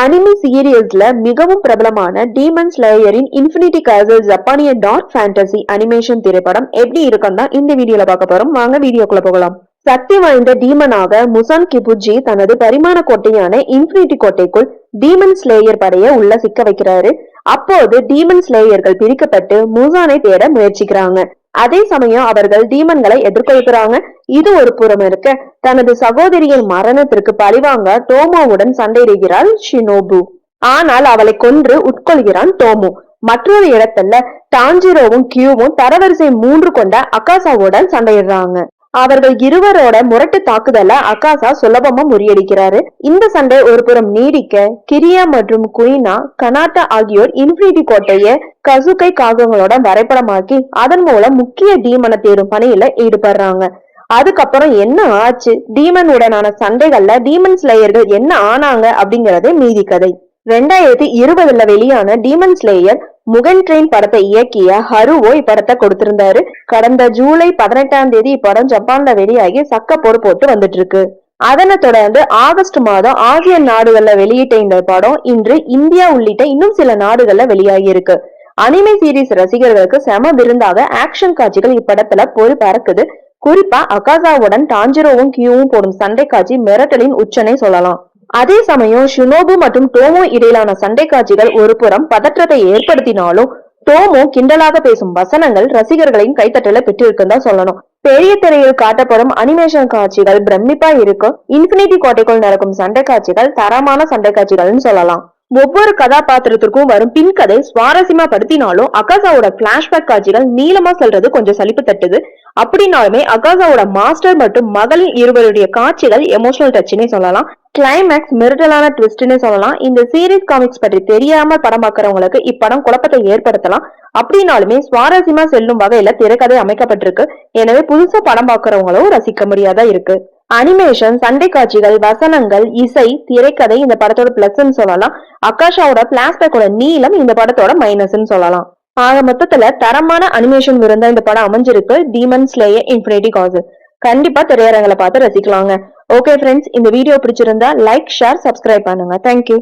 Anime சீரியல்ஸ்ல மிகவும் பிரபலமான demon ஸ்லேயரின் infinity கேசல் ஜப்பானிய டார்க் ஃபேண்டசி அனிமேஷன் திரைப்படம் எப்படி இருக்கும் தான் இந்த வீடியோல பார்க்க போறோம். வாங்க வீடியோக்குள்ள போகலாம். சக்தி வாய்ந்த டீமனாக முசான் கிபுஜி தனது பரிமாண கோட்டையான இன்ஃபினிட்டி கோட்டைக்குள் டீமன் ஸ்லேயர் படைய உள்ள சிக்க வைக்கிறாரு. அப்போது டீமன் ஸ்லேயர்கள் பிரிக்கப்பட்டு முசானை தேட முயற்சிக்கிறாங்க. அதே சமயம் அவர்கள் டீமன்களை எதிர்கொள்கிறாங்க. இது ஒரு புறம் இருக்க. தனது சகோதரியின் மரணத்திற்கு பழிவாங்க டோமோவுடன் சண்டையிடுகிறாள் ஷினோபு. ஆனால் அவளை கொன்று உட்கொள்கிறான் டோமோ. மற்றொரு இடத்துல டாஞ்சிரோவும் கியூவும் தரவரிசை மூன்று கொண்ட அகாசாவுடன் சண்டையிடுறாங்க. அவர்கள் இருவரோட முரட்டு தாக்குதல அகாசா சுலபமா முறியடிக்கிறாரு. இந்த சண்டை ஒரு புறம் நீடிக்க கிரியா மற்றும் குயினா கனாட்டா ஆகியோர் இன்ஃபினிட்டி கோட்டைய கசுகை காகங்களோட வரைபடமாக்கி அதன் மூலம் முக்கிய டீமனை தேடும் பணியில ஈடுபடுறாங்க. அதுக்கப்புறம் என்ன ஆச்சு? டீமன் உடனான சண்டைகள்ல டீமன் ஸ்லேயர்கள் என்ன ஆனாங்க அப்படிங்கறதே மீதி கதை. ரெண்டாயிரத்தி இருபதுல வெளியான டீமன் ஸ்லேயர் முகன் ட்ரெயின் படத்தை இயக்கிய ஹருவோ இப்படத்தை கொடுத்திருந்தாரு. கடந்த ஜூலை பதினெட்டாம் தேதி இப்படம் ஜப்பான்ல வெளியாகி சக்க போர் போட்டு வந்துட்டு இருக்கு அதனை தொடர்ந்து ஆகஸ்ட் மாதம் ஆசிய நாடுகள்ல வெளியிட்ட இந்த படம் இன்று இந்தியா உள்ளிட்ட இன்னும் சில நாடுகள்ல வெளியாகி இருக்கு அனிமே சீரிஸ் ரசிகர்களுக்கு செம விருந்தாக ஆக்ஷன் காட்சிகள் இப்படத்துல பொறு பறக்குது குறிப்பா அகாசாவுடன் டாஞ்சிரோவும் கியூவும் போடும் சண்டை காட்சி மிரட்டலின் உச்சனை சொல்லலாம். அதே சமயம் ஷுனோபு மற்றும் டோமோ இடையிலான சண்டை காட்சிகள் ஒரு புறம் பதற்றத்தை ஏற்படுத்தினாலும் டோமோ கிண்டலாக பேசும் வசனங்கள் ரசிகர்களின் கைத்தட்டல பெற்றிருக்குன்னு தான் சொல்லணும். பெரிய திரையில் காட்டப்படும் அனிமேஷன் காட்சிகள் பிரமிப்பா இருக்கும். இன்ஃபினிட்டி கோட்டைக்குள் நடக்கும் சண்டை காட்சிகள் தரமான சண்டை காட்சிகள்னு சொல்லலாம். ஒவ்வொரு கதாபாத்திரத்திற்கும் வரும் பின் கதை சுவாரஸ்யமா படுத்தினாலும் அகாசாவோட பிளாஷ்பேக் காட்சிகள் நீளமா செல்றது கொஞ்சம் சலிப்பு தட்டுது. அப்படின்னாலுமே அகாசாவோட மாஸ்டர் மற்றும் மகளின் இருவருடைய காட்சிகள் எமோஷனல் டச்னே சொல்லலாம். கிளைமேக்ஸ் மிரட்டலான ட்விஸ்ட்னே சொல்லலாம். இந்த சீரீஸ் காமிக்ஸ் பற்றி தெரியாம படம் பார்க்கறவங்களுக்கு இப்படம் குழப்பத்தை ஏற்படுத்தலாம். அப்படின்னாலுமே சுவாரஸ்யமா செல்லும் வகையில திரைக்கதை அமைக்கப்பட்டிருக்கு. எனவே புதுசா படம் பார்க்கறவங்களும் ரசிக்க முடியாதா இருக்கு. அனிமேஷன் சண்டை காட்சிகள் வசனங்கள் இசை திரைக்கதை இந்த படத்தோட பிளஸ் சொல்லலாம். அகாஷாவோட பிளாஸ்பேக்கோட நீளம் இந்த படத்தோட மைனஸ்ன்னு சொல்லலாம். ஆக மொத்தத்துல தரமான அனிமேஷன் விருந்தா இந்த படம் அமைஞ்சிருக்கு. டீமன் ஸ்லேய இன்ஃபினிட்டி காசு கண்டிப்பா திரையரங்களை பார்த்து ரசிக்கலாங்க. ஓகே ஃப்ரெண்ட்ஸ் இந்த வீடியோ பிடிச்சிருந்தா லைக் ஷேர் சப்ஸ்கிரைப் பண்ணுங்க. Thank you